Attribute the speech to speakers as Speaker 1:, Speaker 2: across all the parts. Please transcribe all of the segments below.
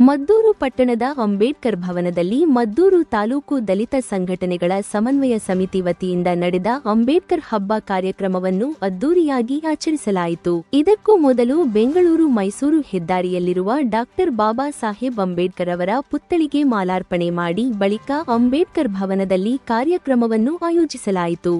Speaker 1: ಮದ್ದೂರು ಪಟ್ಟಣದ ಅಂಬೇಡ್ಕರ್ ಭವನದಲ್ಲಿ ಮದ್ದೂರು ತಾಲೂಕು ದಲಿತ ಸಂಘಟನೆಗಳ ಸಮನ್ವಯ ಸಮಿತಿ ವತಿಯಿಂದ ನಡೆದ ಅಂಬೇಡ್ಕರ್ ಹಬ್ಬ ಕಾರ್ಯಕ್ರಮವನ್ನು ಅದ್ದೂರಿಯಾಗಿ ಆಚರಿಸಲಾಯಿತು. ಇದಕ್ಕೂ ಮೊದಲು ಬೆಂಗಳೂರು ಮೈಸೂರು ಹೆದ್ದಾರಿಯಲ್ಲಿರುವ ಡಾಕ್ಟರ್ ಬಾಬಾ ಸಾಹೇಬ್ ಅಂಬೇಡ್ಕರ್ ಅವರ ಪುತ್ಥಳಿಗೆ ಮಾಲಾರ್ಪಣೆ ಮಾಡಿ ಬಳಿಕ ಅಂಬೇಡ್ಕರ್ ಭವನದಲ್ಲಿ ಕಾರ್ಯಕ್ರಮವನ್ನು ಆಯೋಜಿಸಲಾಯಿತು.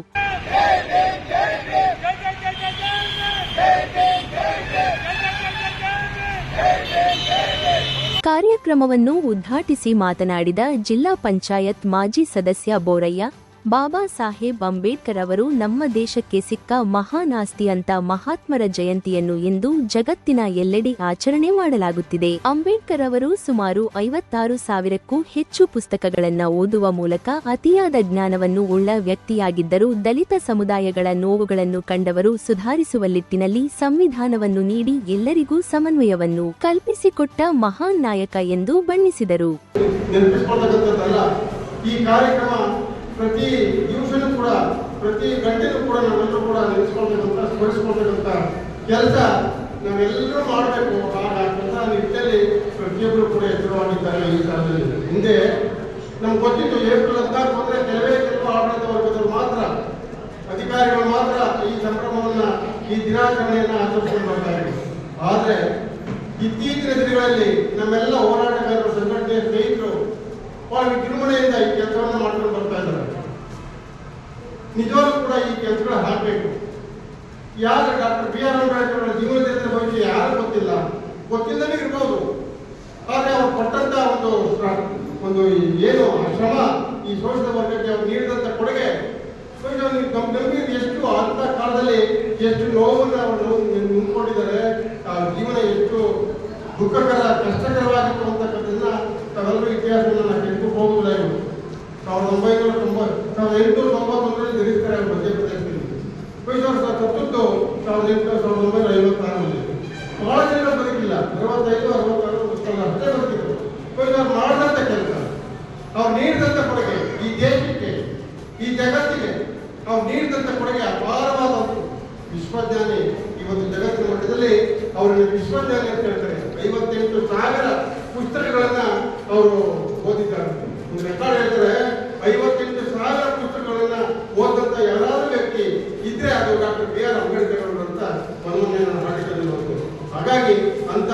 Speaker 1: ಕಾರ್ಯಕ್ರಮವನ್ನು ಉದ್ಘಾಟಿಸಿ ಮಾತನಾಡಿದ ಜಿಲ್ಲಾ ಪಂಚಾಯತ್ ಮಾಜಿ ಸದಸ್ಯ ಬೋರಯ್ಯ ಬಾಬಾ ಸಾಹೇಬ್ ಅಂಬೇಡ್ಕರ್ ಅವರು ನಮ್ಮ ದೇಶಕ್ಕೆ ಸಿಕ್ಕ ಮಹಾನ್ ಆಸ್ತಿ ಅಂತ ಮಹಾತ್ಮರ ಜಯಂತಿಯನ್ನು ಇಂದು ಜಗತ್ತಿನ ಎಲ್ಲೆಡೆ ಆಚರಣೆ ಮಾಡಲಾಗುತ್ತಿದೆ. ಅಂಬೇಡ್ಕರ್ ಅವರು ಸುಮಾರು ಐವತ್ತಾರು ಸಾವಿರಕ್ಕೂ ಹೆಚ್ಚು ಪುಸ್ತಕಗಳನ್ನು ಓದುವ ಮೂಲಕ ಅತಿಯಾದ ಜ್ಞಾನವನ್ನು ಉಳ್ಳ ವ್ಯಕ್ತಿಯಾಗಿದ್ದರು ದಲಿತ ಸಮುದಾಯಗಳ ನೋವುಗಳನ್ನು ಕಂಡವರು ಸುಧಾರಿಸುವ ನಿಟ್ಟಿನಲ್ಲಿ ಸಂವಿಧಾನವನ್ನು ನೀಡಿ ಎಲ್ಲರಿಗೂ ಸಮನ್ವಯವನ್ನು ಕಲ್ಪಿಸಿಕೊಟ್ಟ ಮಹಾನ್ ನಾಯಕ ಎಂದು ಬಣ್ಣಿಸಿದರು.
Speaker 2: ಈ ಕಾರ್ಯಕ್ರಮ ಪ್ರತಿ ನಿಮಿಷನೂ ಕೂಡ, ಪ್ರತಿ ಗಂಟೆನೂ ಕೂಡ ನಾವೆಲ್ಲರೂ ಕೂಡ ನೆನೆಸ್ಕೊಳ್ಬೇಕಂತ, ಸ್ಮರಿಸ್ಕೊಳ್ಬೇಕಂತ ಕೆಲಸ ನಾವೆಲ್ಲರೂ ಮಾಡಬೇಕು. ಆ ಕೆಲಸ ನಿಟ್ಟಿನಲ್ಲಿ ಪ್ರತಿಯೊಬ್ಬರು ಕೂಡ ಎದುರಾಗಿದ್ದಾರೆ ಈ ಕಾಲದಲ್ಲಿ ಹಿಂದೆ ನಮ್ಗೆ ಗೊತ್ತಿತ್ತು, ಏಪ್ರಿಲ್ ಅಂತ ಅಂದರೆ ಕೆಲವೇ ಕೆಲವು ಆಡಳಿತ ವರ್ಗದವರು ಮಾತ್ರ, ಅಧಿಕಾರಿಗಳು ಮಾತ್ರ ಈ ಸಂಭ್ರಮವನ್ನ, ಈ ದಿನಾಚರಣೆಯನ್ನು ಆಚರಿಸ್ಕೊಂಡು ಬರ್ತಾ ಇದ್ರು. ಆದರೆ ಇತ್ತೀಚಿನ ದಿನಗಳಲ್ಲಿ ನಮ್ಮೆಲ್ಲ ಹೋರಾಟಗಾರರು ಸಂಘಟನೆಯ ಸ್ನೇಹಿತರು ಬಹಳ ವಿಜೃಂಭಣೆಯಿಂದ ಈ ಕೆಲಸವನ್ನು ಮಾಡ್ಕೊಂಡು ಯಾರು ಡಾಕ್ಟರ್ ಬಿ ಆರ್ ಅಂಬೇಡ್ಕರ್ ಅವರ ಜೀವನ ಚರಿತ್ರೆ ಬಗ್ಗೆ ಯಾರು ಗೊತ್ತಿಲ್ಲ? ಗೊತ್ತಿಲ್ಲದೇ ಇರ್ಬೋದು. ಆದರೆ ಅವರು ಪಟ್ಟಂತ ಒಂದು ಒಂದು ಏನು ಶ್ರಮ, ಈ ಶೋಷಿತ ವರ್ಗಕ್ಕೆ ಅವ್ರು ನೀಡಿದಂಥ ಕೊಡುಗೆ ಗಂಭೀರ ಎಷ್ಟು ಅಂತ ಕಾಲದಲ್ಲಿ ಎಷ್ಟು ನೋವನ್ನು ಅವರು ಮುಂದ್ಕೊಂಡಿದ್ದಾರೆ ಆ ಜೀವನ ಎಷ್ಟು ದುಃಖಕರ ಕಷ್ಟಕರವಾಗಿತ್ತು ಅಂತಕ್ಕಂಥದ್ದನ್ನ ತಾವೆಲ್ಲರೂ ಇತಿಹಾಸವನ್ನು ಹೋಗುವುದಿಲ್ಲ ಇವರು ಸಾವಿರದ ಒಂಬೈನೂರ ತೊಂಬತ್ತು ಸಾವಿರದ ಎಂಟುನೂರ ತೊಂಬತ್ತೊಂದರಲ್ಲಿ ಧರಿಸ್ತಾರೆ ಅವರು ಅವ್ರು ಸತ್ತದ್ದು ಸಾವಿರದ ಎಂಟು ಸಾವಿರದ ಒಂಬೈನೂರ ಐವತ್ತಾರರಲ್ಲಿ ಬಹಳ ಜನ ಬದುಕಿಲ್ಲ ಅರವತ್ತೈದು, ಅರವತ್ತಾರು ಅಷ್ಟೇ ಬಹುಶಃ ಅವ್ರು ಮಾಡಿದಂಥ ಕೆಲಸ. ಅವ್ರು ನೀಡಿದಂಥ ಕೊಡುಗೆ ಈ ದೇಶಕ್ಕೆ, ಈ ಜಗತ್ತಿಗೆ ಅವ್ರು ನೀಡಿದಂಥ ಕೊಡುಗೆ ಅಪಾರವಾದದ್ದು. ವಿಶ್ವಜ್ಞಾನಿ ಇವತ್ತು ಜಗತ್ತಿನ ಮಟ್ಟದಲ್ಲಿ ಅವರನ್ನು ವಿಶ್ವಜ್ಞಾನಿ ಅಂತ ಹೇಳ್ತಾರೆ ಐವತ್ತೆಂಟು ಸಾವಿರ ಪುಸ್ತಕಗಳನ್ನ ಅವರು ಓದಿದ್ದಾರೆ ಒಂದು ರೆಕಾರ್ಡ್ ಹೇಳ್ತಾರೆ ಐವತ್ತೆಂಟು ಸಾವಿರ ಪುಸ್ತಕಗಳನ್ನ ಓದಂತ ಯಾರಾದ್ರೂ ವ್ಯಕ್ತಿ ಇದ್ರೆ ಅದು ಡಾಕ್ಟರ್ ಬಿ ಆರ್ ಅಂಬೇಡ್ಕರ್ ಅವರು ಅಂತ ಮೊನ್ನೆ ನಾನು ಆರ್ಟಿಕಲ್ ಬಂತು ಹಾಗಾಗಿ ಅಂತ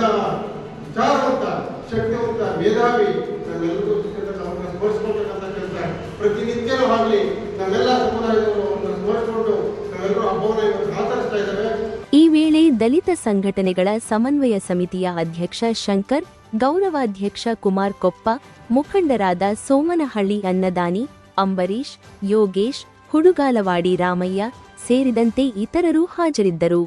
Speaker 2: ವಿಚಾರವಂತ ಶಕ್ತಿವಂತ ಸಿಕ್ಕಂತ ಅವ್ರನ್ನ ಸ್ಮರಿಸ್ಕೊಳ್ತಕ್ಕಂಥ ಕೆಲಸ ಪ್ರತಿನಿತ್ಯನೂ ಆಗಲಿ, ನಾವೆಲ್ಲ ಸಮುದಾಯದವರು ಅವ್ರನ್ನ ಸ್ಮರಿಸ್ಕೊಂಡು ನಾವೆಲ್ಲರೂ ಹಬ್ಬವನ್ನು ಇವತ್ತು ಆಚರಿಸ್ತಾ ಇದ್ದೇವೆ.
Speaker 1: ಈ ವೇಳೆ ದಲಿತ ಸಂಘಟನೆಗಳ ಸಮನ್ವಯ ಸಮಿತಿಯ ಅಧ್ಯಕ್ಷ ಶಂಕರ್, ಗೌರವಾಧ್ಯಕ್ಷ ಕುಮಾರ್ ಕೊಪ್ಪ, ಮುಖಂಡರಾದ ಸೋಮನಹಳ್ಳಿ ಅನ್ನದಾನಿ ಅಂಬರೀಶ್ ಯೋಗೇಶ್, ಹುಡುಗಾಲವಾಡಿ ರಾಮಯ್ಯ ಸೇರಿದಂತೆ ಇತರರು ಹಾಜರಿದ್ದರು.